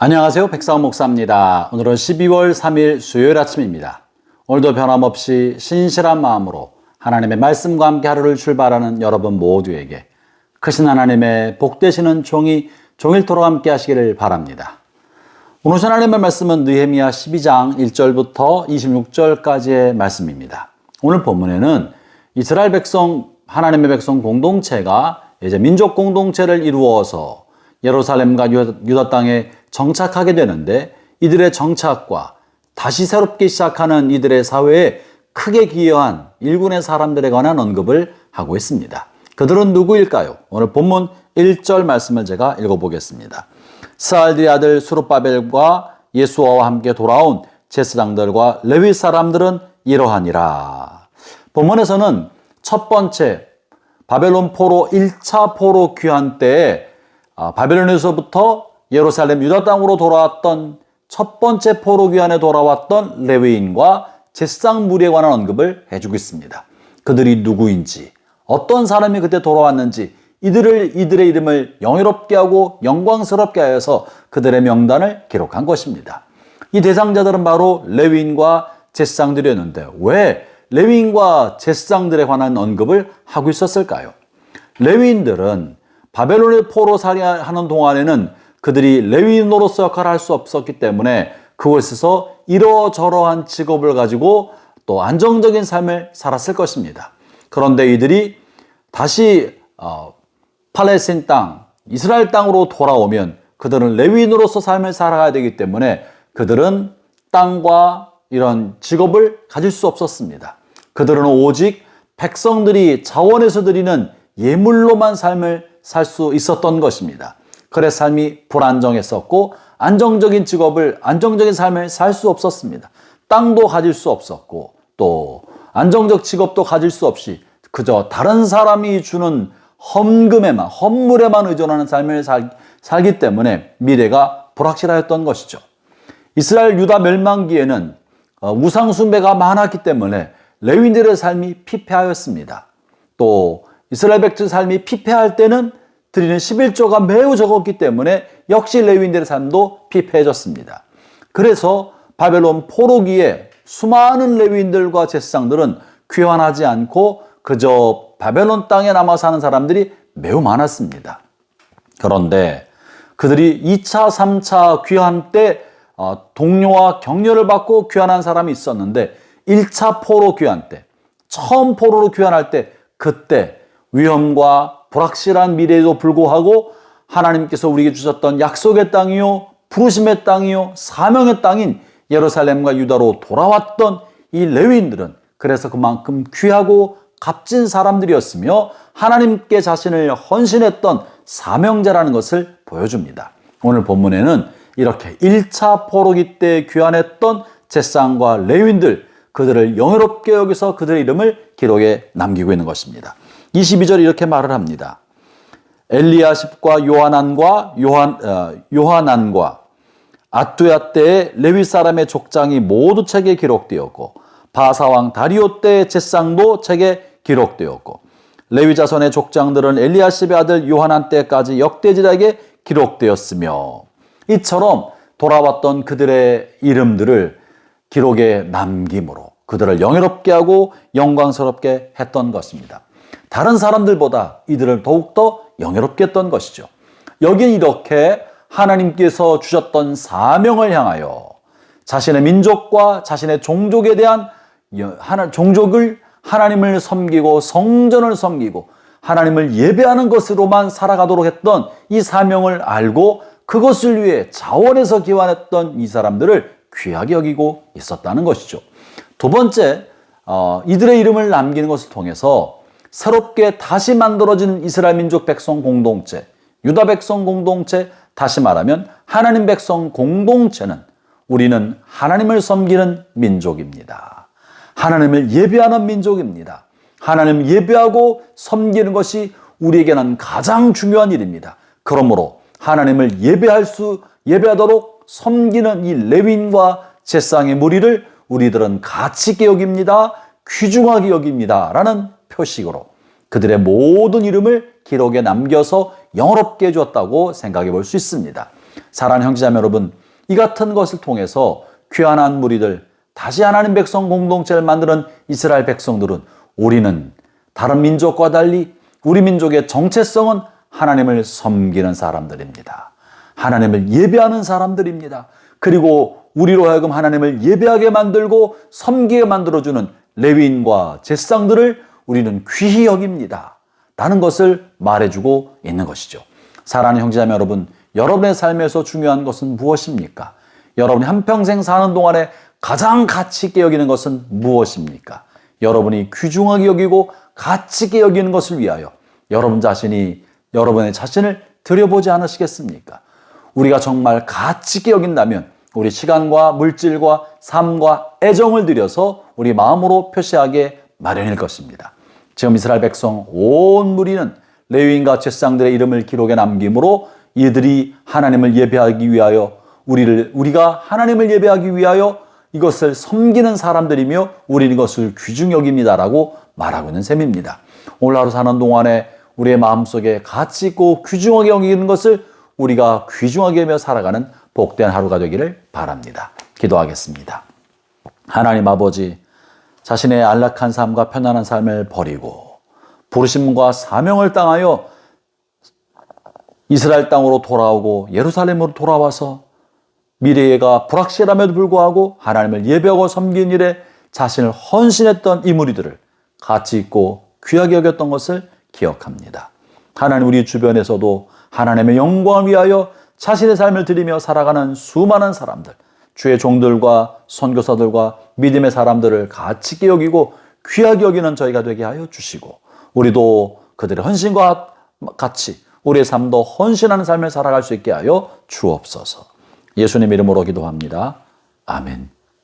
안녕하세요. 백사원 목사입니다. 오늘은 12월 3일 수요일 아침입니다. 오늘도 변함없이 신실한 마음으로 하나님의 말씀과 함께 하루를 출발하는 여러분 모두에게 크신 하나님의 복되시는 종이 종일토록 함께 하시기를 바랍니다. 오늘 하나님의 말씀은 느헤미야 12장 1절부터 26절까지의 말씀입니다. 오늘 본문에는 이스라엘 백성 하나님의 백성 공동체가 이제 민족 공동체를 이루어서 예루살렘과 유다 땅에 정착하게 되는데 이들의 정착과 다시 새롭게 시작하는 이들의 사회에 크게 기여한 일군의 사람들에 관한 언급을 하고 있습니다. 그들은 누구일까요? 오늘 본문 1절 말씀을 제가 읽어보겠습니다. 스알디의 아들 수르바벨과 예수와와 함께 돌아온 제사장들과 레위 사람들은 이러하니라. 본문에서는 첫 번째 바벨론 포로 1차 포로 귀환 때에 아, 바벨론에서부터 예루살렘 유다 땅으로 돌아왔던 첫 번째 포로 귀환에 돌아왔던 레위인과 제사장 무리에 관한 언급을 해주고 있습니다. 그들이 누구인지, 어떤 사람이 그때 돌아왔는지 이들을 이들의 이름을 영예롭게 하고 영광스럽게 하여서 그들의 명단을 기록한 것입니다. 이 대상자들은 바로 레위인과 제사장들이었는데 왜 레위인과 제사장들에 관한 언급을 하고 있었을까요? 레위인들은 바벨론의 포로 살이하는 동안에는 그들이 레위인으로서 역할을 할 수 없었기 때문에 그곳에서 이러저러한 직업을 가지고 또 안정적인 삶을 살았을 것입니다. 그런데 이들이 다시 어, 팔레스틴 땅, 이스라엘 땅으로 돌아오면 그들은 레위인으로서 삶을 살아가야 되기 때문에 그들은 땅과 이런 직업을 가질 수 없었습니다. 그들은 오직 백성들이 자원에서 드리는 예물로만 삶을 살 수 있었던 것입니다. 그래 삶이 불안정했었고 안정적인 직업을 안정적인 삶을 살 수 없었습니다. 땅도 가질 수 없었고 또 안정적 직업도 가질 수 없이 그저 다른 사람이 주는 험금에만 헌물에만 의존하는 삶을 살, 살기 때문에 미래가 불확실하였던 것이죠. 이스라엘 유다 멸망기에는 어, 우상 숭배가 많았기 때문에 레윈들의 삶이 피폐하였습니다. 또 이스라엘 백성의 삶이 피폐할 때는 드리는 11조가 매우 적었기 때문에 역시 레윈들의 삶도 피폐해졌습니다. 그래서 바벨론 포로기에 수많은 레윈들과 제사장들은 귀환하지 않고 그저 바벨론 땅에 남아 사는 사람들이 매우 많았습니다. 그런데 그들이 2차, 3차 귀환 때 어, 동료와 격려를 받고 귀환한 사람이 있었는데 1차 포로 귀환 때, 처음 포로로 귀환할 때 그때 위험과 불확실한 미래에도 불구하고 하나님께서 우리에게 주셨던 약속의 땅이요, 부르심의 땅이요, 사명의 땅인 예루살렘과 유다로 돌아왔던 이 레위인들은 그래서 그만큼 귀하고 값진 사람들이었으며 하나님께 자신을 헌신했던 사명자라는 것을 보여줍니다. 오늘 본문에는 이렇게 1차 포로기 때 귀환했던 제쌍과 레윈들 그들을 영예롭게 여기서 그들의 이름을 기록에 남기고 있는 것입니다. 22절 이렇게 말을 합니다. 엘리야십과 요하난과 요한 어, 요하난과 아투야 때의 레위 사람의 족장이 모두 책에 기록되었고 바사왕 다리오 때의 제상도 책에 기록되었고 레위 자손의 족장들은 엘리야십의 아들 요하난 때까지 역대지략에 기록되었으며 이처럼 돌아왔던 그들의 이름들을 기록에 남김으로 그들을 영예롭게 하고 영광스럽게 했던 것입니다. 다른 사람들보다 이들을 더욱더 영예롭게 했던 것이죠. 여긴 이렇게 하나님께서 주셨던 사명을 향하여 자신의 민족과 자신의 종족에 대한 하나, 종족을 하나님을 섬기고 성전을 섬기고 하나님을 예배하는 것으로만 살아가도록 했던 이 사명을 알고 그것을 위해 자원에서 기환했던 이 사람들을 귀하게 여기고 있었다는 것이죠. 두 번째, 어, 이들의 이름을 남기는 것을 통해서 새롭게 다시 만들어진 이스라엘 민족 백성 공동체, 유다 백성 공동체, 다시 말하면 하나님 백성 공동체는 우리는 하나님을 섬기는 민족입니다. 하나님을 예배하는 민족입니다. 하나님 예배하고 섬기는 것이 우리에게는 가장 중요한 일입니다. 그러므로 하나님을 예배할 수 예배하도록 섬기는 이 레윈과 제상의 무리를 우리들은 가치 여깁니다. 귀중하게 여깁니다. 라는 표식으로 그들의 모든 이름을 기록에 남겨서 영어롭게 해주었다고 생각해 볼 수 있습니다. 사랑하는 형제자매 여러분, 이 같은 것을 통해서 귀환한 무리들, 다시 하나님 백성 공동체를 만드는 이스라엘 백성들은 우리는 다른 민족과 달리 우리 민족의 정체성은 하나님을 섬기는 사람들입니다. 하나님을 예배하는 사람들입니다. 그리고 우리로 하여금 하나님을 예배하게 만들고 섬기게 만들어주는 레위인과 제상들을 우리는 귀히 여깁니다. 라는 것을 말해주고 있는 것이죠. 사랑하는 형제자매 여러분, 여러분의 삶에서 중요한 것은 무엇입니까? 여러분이 한평생 사는 동안에 가장 가치 있게 여기는 것은 무엇입니까? 여러분이 귀중하게 여기고 가치 있게 여기는 것을 위하여 여러분 자신이 여러분의 자신을 들여보지 않으시겠습니까? 우리가 정말 가치 있게 여긴다면 우리 시간과 물질과 삶과 애정을 들여서 우리 마음으로 표시하게 마련일 것입니다. 지금 이스라엘 백성 온 무리는 레위인과 제사장들의 이름을 기록에 남김으로 이들이 하나님을 예배하기 위하여 우리를 우리가 하나님을 예배하기 위하여 이것을 섬기는 사람들이며 우리는 이것을 귀중 여깁니다라고 말하고 있는 셈입니다. 오늘 하루 사는 동안에 우리의 마음속에 가치 있고 귀중하게 여기는 것을 우리가 귀중하게 여며 살아가는 복된 하루가 되기를 바랍니다. 기도하겠습니다. 하나님 아버지, 자신의 안락한 삶과 편안한 삶을 버리고 부르심과 사명을 당하여 이스라엘 땅으로 돌아오고 예루살렘으로 돌아와서 미래가 불확실함에도 불구하고 하나님을 예배하고 섬긴 일에 자신을 헌신했던 이 무리들을 가치 있고 귀하게 여겼던 것을 기억합니다. 하나님 우리 주변에서도 하나님의 영광을 위하여 자신의 삶을 드리며 살아가는 수많은 사람들, 주의 종들과 선교사들과 믿음의 사람들을 가치 여기고 귀하게 여기는 저희가 되게 하여 주시고 우리도 그들의 헌신과 같이 우리의 삶도 헌신하는 삶을 살아갈 수 있게 하여 주옵소서. 예수님 이름으로 기도합니다. 아멘.